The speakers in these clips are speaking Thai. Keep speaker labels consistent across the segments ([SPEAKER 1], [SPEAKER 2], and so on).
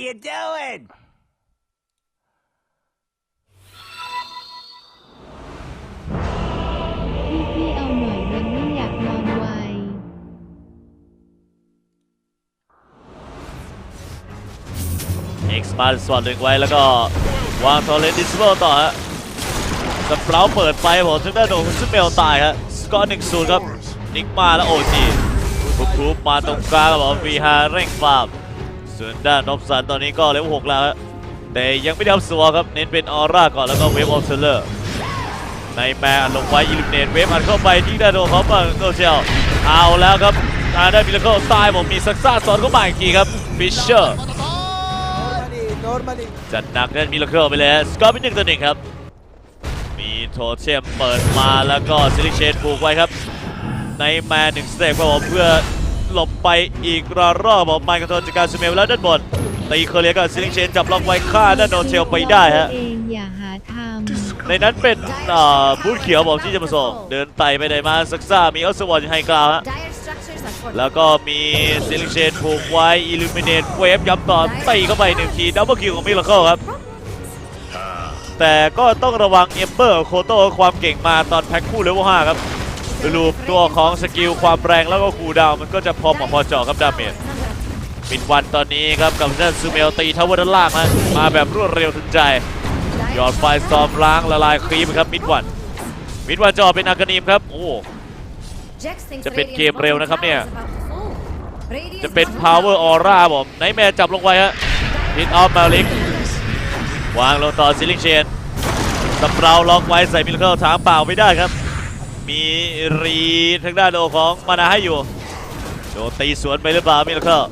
[SPEAKER 1] How you doing?
[SPEAKER 2] พี่พี่เอาหน่อยมันไม่อยากนอนไว
[SPEAKER 3] เอ็กซ์มาสวอตดึงไว้แล้วก็วางทอร์เรนดิสเบิลต่อฮะสเปราเปิดไฟผมซึ่งได้านโดนซึ่งเมลตายฮะสกอร์หนึ่งศูนย์ครับนิกมาแล้วโอจีคุกรูปมาตรงกลางครับผมวีฮาเร่งฟาร์ม ส่วนด้านนบสันตอนนี้ก็เลเวลหกแล้ว แต่ยังไม่ได้อัพสวอครับ เน้นเป็นออร่าก่อนแล้วก็เวฟออฟเซเลอร์ในแมนลงไว้อิลูเนตเวฟอัดเข้าไปที่ด้านโดนของบังโกเชลเอาแล้วครับทางด้านมิลเคิลตายผมมีซักซ่าสอนเข้ามาอีกทีครับฟิชเชอร์จัดหนักเล่นมิลเคิลไปเลยฮะสกอร์เป็นหนึ่งต่อหนึ่งครับมีโทเทมเปิดมาแล้วก็ซิลิเชนบุกไว้ครับในแมนหนึ่งสเต็ปครับผมเพื่อ หลบไปอีกระรอบผมไมค์คอนโทรลจากการสเมลแล้วด้านบนตีเคอเรียกับซิลิเชนจับล็อกไว้ฆ่าด้านโนเทลไปได้ฮะ
[SPEAKER 2] เองอย่าหาทำ
[SPEAKER 3] ในนั้นเป็นอ่าบูธเขียวผมที่จะมาส่งเดินไต่ไปไหนมาซักซ่ามีออสวอนให้กล่าวฮะ
[SPEAKER 4] Dire structures are fortified.
[SPEAKER 3] แล้วก็มีซิลิเชนผูกไว้อิลูมิเนตเวฟย้ำต่อตีเข้าไปหนึ่งทีดับเบิลคิวของมิลเคิลครับแต่ก็ต้องระวังเอมเบอร์โคโต้ความเก่งมาตอนแพ็คคู่เลเวล5ครับ รูปตัวของสกิลความแรงแล้วก็คูดาวมันก็จะพอเหมาะพอเจาะครับดาเมจปิดวันตอนนี้ครับกับเจ้าซูเมลตีทาวเวอร์ด้านล่างนะมาแบบรวดเร็วทันใจหยอดไฟซอมล้างละลายครีมครับมิดวันมิดวันจะอเป็นอากานีมครับโอ้จะเป็นเกมเร็วนะครับเนี่ย จะเป็น
[SPEAKER 4] bottom
[SPEAKER 3] power
[SPEAKER 4] tower-
[SPEAKER 3] aura ผมไนแมร์จับลงไว้ฮะฮิตออฟมาลิกวางลงต่อซิลิงเชนสเปราล็อกไว้ใส่มิลเคิลทางเปล่าไม่ได้ครับ มีรีทางด้านโดของมานาให้อยู่ โดนตีสวนไปหรือเปล่ามิลเคิล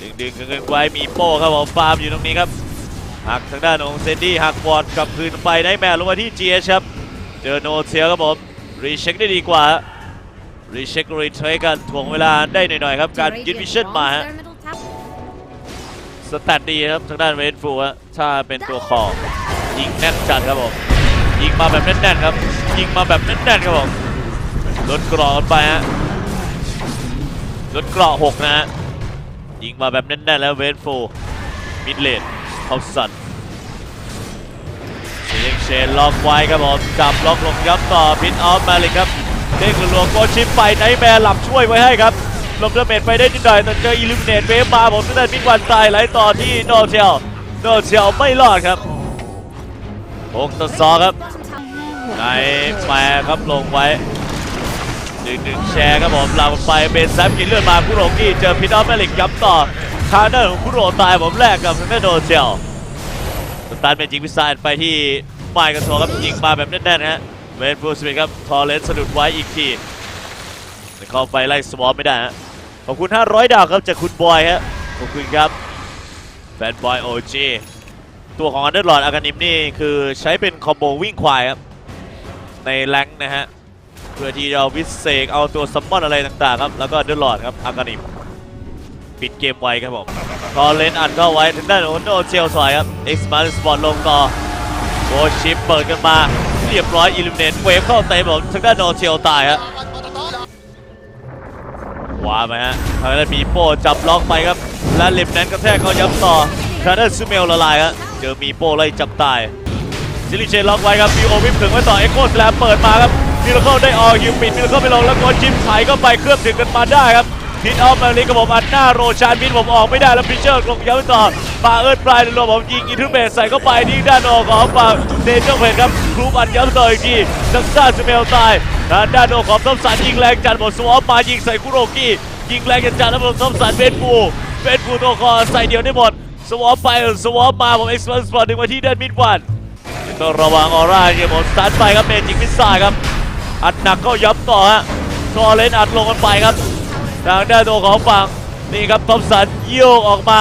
[SPEAKER 3] ดึงดึงๆเงินไว้มีโป้ครับผมฟาร์มอยู่ตรงนี้ครับหักทางด้านของเซนดี้หักบอลกลับคืนไปไนแมร์ลงมาที่ GH ครับ เจอโนเทียครับผมรีเช็คได้ดีกว่ารีเช็ครีเทรกันถ่วงเวลาได้หน่อยๆครับ การยึดวิชั่นมาฮะสแตทดีครับทางด้านเวนฟูฮะถ้าเป็นตัวคอยิงแน่นจัดครับผมยิงมาแบบแน่นๆครับ ยิงมาแบบแน่นๆครับผมลดกรอกกันไปฮะลดกรอกหกนะฮะยิงมาแบบแน่นๆแล้วเวนฟูมิดเลนเขาสันเสียงเชนล็อกไว้ครับผมจับล็อกลงยับต่อพินออฟมาเลยครับเด้งหลวงโกชิปไปไนแมร์หลับช่วยไว้ให้ครับลมดาเมจไปได้นิดหน่อยแต่เจออิลูมิเนตเวฟมาผมจะได้มิกวันตายไหลต่อที่โนเชลโนเชลไม่รอดครับหกต่อสองครับ แปรครับลงไว้หนึ่งหนึ่งแชร์ครับผมลาไปเป็นแซมกินเลือดมาคุโรกี้เจอพีดอฟแมลิกย้ำต่อคาร์เนอร์ของคุโรตายผมแรกกับทางด้านโนเชลสตาร์เป็นจิงพิซซ่าไปที่ไมค์กันโทครับยิงมาแบบแน่นๆนะฮะเวนฟูสมิธครับทอเรนสะดุดไว้อีกทีแต่เข้าไปไล่สวอปไม่ได้ฮะขอบคุณ 500 ดาวครับจากคุณบอยฮะขอบคุณครับแฟนบอยโอจตัวของอันเดอร์ลอดอากานิมนี่คือใช้เป็นคอมโบวิ่งควายครับ ในแรงนะฮะ เพื่อที่จะเอาวิเศษเอาตัวซัมมอนอะไรต่างๆครับ แล้วก็เดอร์ลอดครับอากานิมปิดเกมไวครับผมพอเลนอัดเข้าไว้ทางด้านโอโนเชลสอยครับเอ็กซ์มาสปอร์ตลงต่อโบชิปเปิดกันมาเรียบร้อยอิลูมิเนตเวฟเข้าเตะผมทางด้านโนเชลตายฮะขวาไปฮะทางด้านมีโป้จับล็อกไปครับ และลิมแนนกระแทกเขาย้ำต่อทางด้านซูเมลละลายครับเจอมีโป้ไล่จับตาย ซิลิเชนล็อกไว้ครับมีโอวิปถึงไว้ต่อเอ็กโคสแลมเปิดมาครับมิลเคิลได้ออกยิงปิดมิลเคิลไปลงแล้วก็จิ้มไถเข้าไปเคลือบถึงกันมาได้ครับพิทออฟมาลีกับผมอันหน้าโรชานพิทผมออกไม่ได้แล้วพิชเชอร์ลงย้ำต่อปาเอิร์ดปลายรวมผมยิงอินทูเบสใส่เข้าไปที่ด้านออกของฝั่งเดนเจอร์เพนครับครูปอัดย้ำต่ออีกทีซักซ่าซูเมลตายทางด้านออกของทอมสันยิงแรงจัดหมดสวอปมายิงใส่คุโรกี้ยิงแรงจัดแล้วผมทอมสันเบนฟูเบนฟูตัวคอใส่เดียวได้หมดสวอปไปสวอปมาผมเอ็กซ์เพรสปอร์ตดึงมาที่เดินมิดวัน ต้องระวังออร่าเนี่ยผมสตาร์ทไปครับเมจิกมิสซล์ครับ อัดหนักก็ย้ำต่อฮะทอเลนอัดลงกันไปครับทางด้านตัวของฝั่งนี่ครับทอมสันโยกออกมา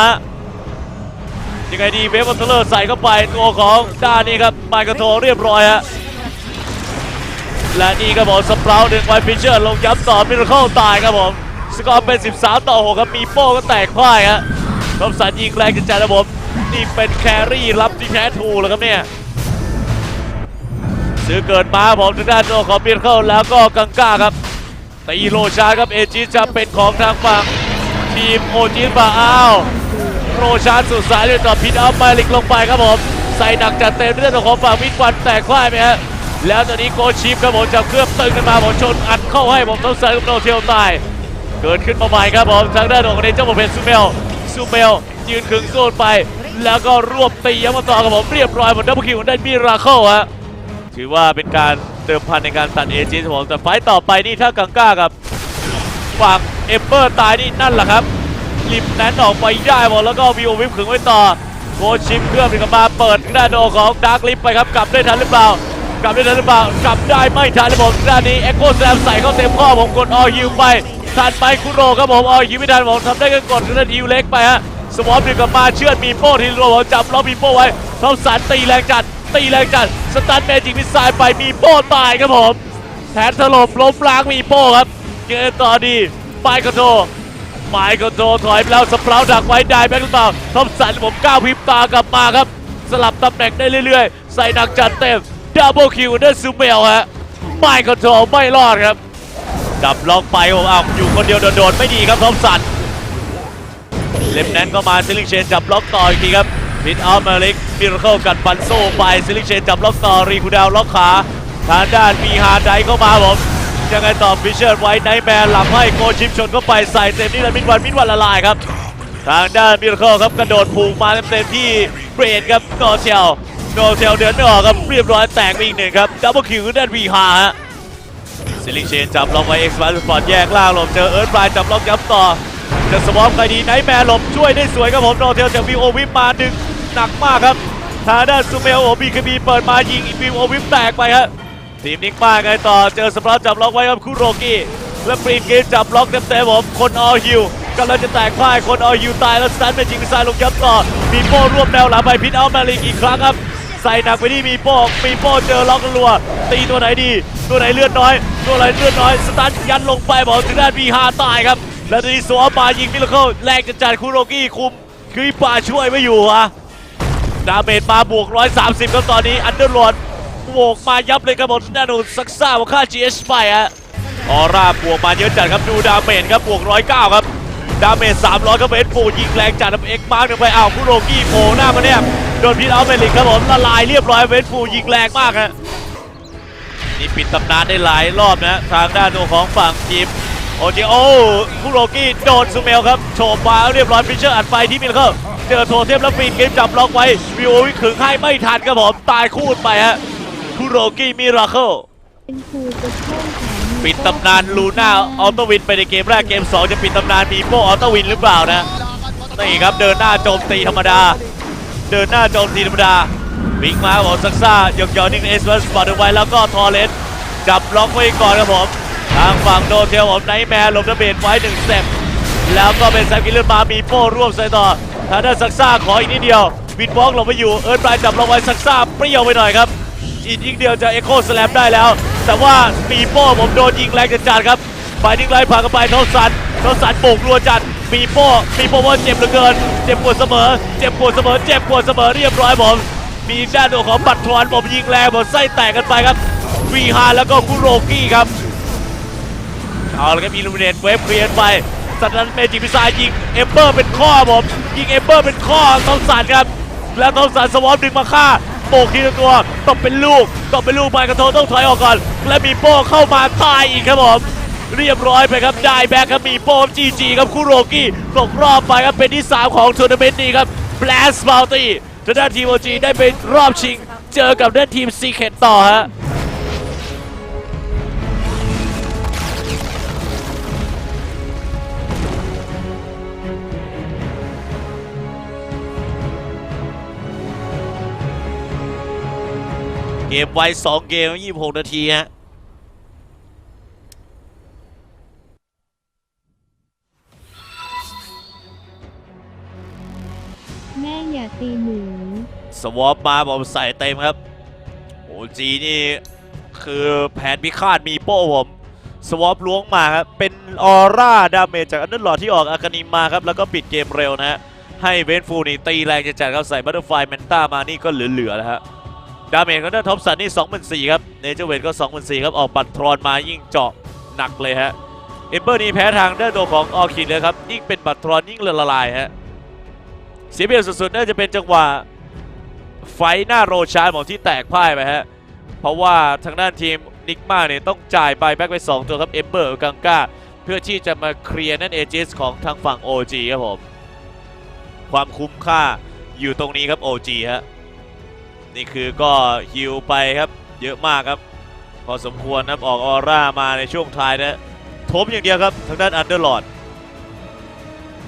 [SPEAKER 3] ยังไงดีเวฟวัตเลอร์ใส่เข้าไปตัวของด้านนี้ครับไมค์กระโทเรียบร้อยฮะและนี่ครับผมสเปราดึงไว้พิชเชอร์ลงย้ำต่อมิราเคิลตายครับผมสกอร์เป็น 13 ต่อ 6 ครับมีโป้ก็แตกพ่ายฮะทอมสันยิงแรงจัดๆนะผมนี่เป็นแครี่รับที่แท้ทูแล้วครับเนี่ย ซื้อเกิดมาผมทางด้านตัวของมิราเคิลแล้วก็กังก้าครับตีโรชาครับเอจิจะเป็นของทางฝั่งทีมโอจินบาอ้าวโรชาสุดสายด้วยต่อพินเอามาลิกลงไปครับผมใส่หนักจัดเต็มเรื่องของฝั่งมิดวันแตกควายไหมฮะแล้วตอนนี้โกชิฟครับผมจับเครื่องตึงขึ้นมาผมชนอัดเข้าให้ผมต้องใส่กับโนเทียลตายเกิดขึ้นมาใหม่ครับผมทางด้านของเดนเจ้าประเภทซูเมลซูเมลยืนขึงโซนไป แล้วก็รวบตีย้ำมาต่อกับผมเรียบร้อยหมดดับเบิลคิวได้มิราเคิลฮะ ถือว่าเป็นการเติมพันในการตัดเอจิสผมแต่ไฟต์ต่อไปนี่ถ้ากังก้ากับฝั่งเอเบอร์ตายนี่นั่นแหละครับริมนั้นออกไปได้หมดแล้วก็วีโอวิปขึงไว้ต่อโคชิปเครื่องกลับมาเปิดหน้าโดของดาร์คลิฟไปครับกลับได้ทันหรือเปล่ากลับได้ทันหรือเปล่ากลับได้ไม่ทันเลยผมด้านนี้เอ็กโคแซมใส่เข้าเต็มข้อผมกดออฮิวไปทันไปคุโรครับผมออฮิวไม่ทันผมทำได้แค่กดนาทีเล็กไปฮะสวอปดึงกลับมาเชือดมีโป้ทีโรผมจับล็อกมีโป้ไว้ทอมสันตีแรงจัด ตีแรงจัดสตันเมจิกมิสไซล์ไปมีโป้ตายครับผมแผนถล่มล้มล้างมีโป้ครับเกมต่อดีไมค์คอนโทไมค์คอนโทถอยไปแล้วสเปราดักไว้ได้แบ็คหรือเปล่าทอมสันผมก้าวพิบตากลับมาครับ สลับตำแหน่งได้เรื่อยๆ ใส่หนักจัดเต็มดับเบิลคิวเดอร์ซูเมลฮะไมค์คอนโทไม่รอดครับดับล็อกไปผมเอาอยู่คนเดียวโดดๆไม่ดีครับทอมสันเล็บแนนก็มาซิลิเชนจับล็อกต่ออีกทีครับ พิทอัลมาเล็กมิรเคิลกัดฟันโซ่ไปซิลิเชนจับล็อกต่อรีคูดาวล็อกขาทางด้านมีฮาไดเข้ามาผมยังไงต่อฟิชเชอร์ไว้ไนท์แมนหลับให้โกชิปชนเข้าไปใส่เต็มนี่แล้วมิดวันมิดวันละลายครับ ทางด้านมิรเคิลครับกระโดดผูกมาเต็มที่เบรดครับโนเทลโนเทลเดินไม่ออกครับเรียบร้อยแตกไปอีกหนึ่งครับดับเบิลคิวด้านวีฮาฮะซิลิเชนจับล็อกไว้เอ็กซ์มาสปอร์ตแยกล่างหลบเจอเอิร์ธไบร์จับล็อกย้ำต่อจะสวอปใครดีไนท์แมร์หลบช่วยได้สวยครับผมโนเทลจากวีโอวิปมาดึง หนักมากครับทางด้านซูเมลโอบีคบีเปิดมายิงอีกวีโอวิปแตกไปครับทีมนิกมาไงต่อเจอสปอร์จับล็อกไว้ครับคุโรกิและปรีนเกมจับล็อกเต็มๆผมคนออฮิวกำลังจะแตกพ่ายคนออฮิวตายแล้วสตันเป็นจริงซายลงย้ำต่อมีโป้รวบแนวหลังไปพิทเอามาลีกอีกครั้งครับใส่หนักไปที่มีโป้มีโป้เจอล็อกรัว ตีตัวไหนดี ตัวไหนเลือดน้อย ตัวไหนเลือดน้อยสตันยันลงไปบอกถึงด้านมีฮาตายครับ แล้วทีนี้สวมมายิงมิลเคิลแรงจะจัดคุโรกี้คุมคือป่าช่วยไม่อยู่อะ ดาเมจมาบวก 130 ครับตอนนี้อันเดอร์ลอดบวกมายับเลยครับผมแน่นอนซักซ่าว่าค่า GH ไปฮะออร่าบวกมาเยอะจัดครับดูดาเมจครับบวก 109 ครับดาเมจ300ครับเอ็นปูยิงแรงจัดครับเอ็กมาร์กหนึ่งไปอ้าวคุโรกี้โผล่หน้ามาเนี่ยโดนพิษเอาเมลิกครับผมละลายเรียบร้อยเวนฟูยิงแรงมากฮะนี่ปิดตำนานได้หลายรอบนะทางด้านตัวของฝั่งทีมโอจิโอคุโรกี้โดนซูเมลครับโฉบมาเรียบร้อยฟิชเชอร์อัดไฟที่มิลเคิล เจอโทเทมแล้วปีนเกมจับล็อกไว้วิโอวิขึงให้ไม่ทันครับผมตายคูดไปฮะคุโรกี้มิราเคิล
[SPEAKER 2] ปิ
[SPEAKER 3] ดตำนานลูน่าออโตวินไปในเกมแรกเกม 2 จะปิดตำนานมีโปออโตวินหรือเปล่านะนี่ครับเดินหน้าโจมตีธรรมดา เดินหน้าโจมตีธรรมดาวิ่งมาครับผมซักซ่ายกยอนิ่งเอสเวอร์สปอร์ตไว้แล้วก็ทอร์เรนจับล็อกไว้ก่อนครับผมทางฝั่งโดเทลผมไนท์แมร์ลบระเบิดไว้หนึ่งเต็ปแล้วก็เป็นแซมกิลเลอร์มามีโปร่วมใส่ต่อ ทางด้านซักซ่าขออีกนิดเดียววินบล็อกหลบไปอยู่เอิร์ธไบร์จับล็อกไว้ซักซ่าเปรี้ยวไปหน่อยครับอีกนิดเดียวจะเอ็กโคสแลมได้แล้ว แต่ว่าปีโป้ผมโดนยิงแรงจัดๆครับไปนิ่งไล่ผ่านกันไปโทสันโทสันโบกรัวจัดปีโป้ปีโป้ว่าเจ็บเหลือเกิน เจ็บปวดเสมอ เจ็บปวดเสมอ เจ็บปวดเสมอเรียบร้อยผมมีด้านตัวของบัตรทอนผมยิงแรงผมไส้แตกกันไปครับวีฮาแล้วก็คุโรกี้ครับเอาแล้วก็มีลูมิเนตเวฟเคลียร์ไป สัตว์นั้นเมจิกพิซายยิงเอเบอร์เป็นข้อผมยิงเอเบอร์เป็นข้อทอมสันครับ แล้วทอมสันสวอปดึงมาฆ่าโปกทีละตัวตบเป็นลูกตบเป็นลูกไปกระโทต้องถอยออกก่อน และมีโป้เข้ามาตายอีกครับผมเรียบร้อยไปครับได้แบ็คครับมีโป้จีจีครับคุโรกี้ตกรอบไปครับเป็นที่3ของทัวร์นาเมนต์นี้ครับ Blast Bounty ทางด้านทีมโอจีได้เป็นรอบชิง เจอกับด้านทีมซีเคทต่อฮะ เกมไว2เกม26นาทีฮะ
[SPEAKER 2] แม่อย่าตีหมู
[SPEAKER 3] สวอปมาผมใส่เต็มครับโอ้จีนี่คือแผนพิฆาตมีโป้ผมสวอปล้วงมาครับ เป็นออร่าดาเมจจากอันเดอร์ลอดที่ออกอาคานิมมาครับ แล้วก็ปิดเกมเร็วนะฮะ ให้เวนฟูนี่ตีแรงจะจัดครับใส่บัตเตอร์ไฟแมนต้ามานี่ก็เหลือๆแล้วฮะ ดาเมจของด้านท็อปสันนี่24,000ครับเนเจอร์เวทก็24,000ครับออกปัดทรอนมายิ่งเจาะหนักเลยฮะเอมเบอร์นี่แพ้ทางด้านตัวของออคิดเลยครับยิ่งเป็นบัตรทรอนยิ่งละลายฮะเสียเปรียบสุดๆน่าจะเป็นจังหวะไฟหน้าโรชาร์ดของที่แตกพ่ายไปฮะเพราะว่าทางด้านทีมนิกมาเนี่ยต้องจ่ายใบแบ็กไป 2 ตัวครับเอมเบอร์กังกาเพื่อที่จะมาเคลียร์นั่นเอจิสของทางฝั่ง OG ครับผมความคุ้มค่าอยู่ตรงนี้ครับ OG ฮะ นี่คือก็ฮิวไปครับ เยอะมากครับ พอสมควรนะครับออกออร่ามาในช่วงท้ายนะทบอย่างเดียวครับทางด้านอันเดอร์ลอด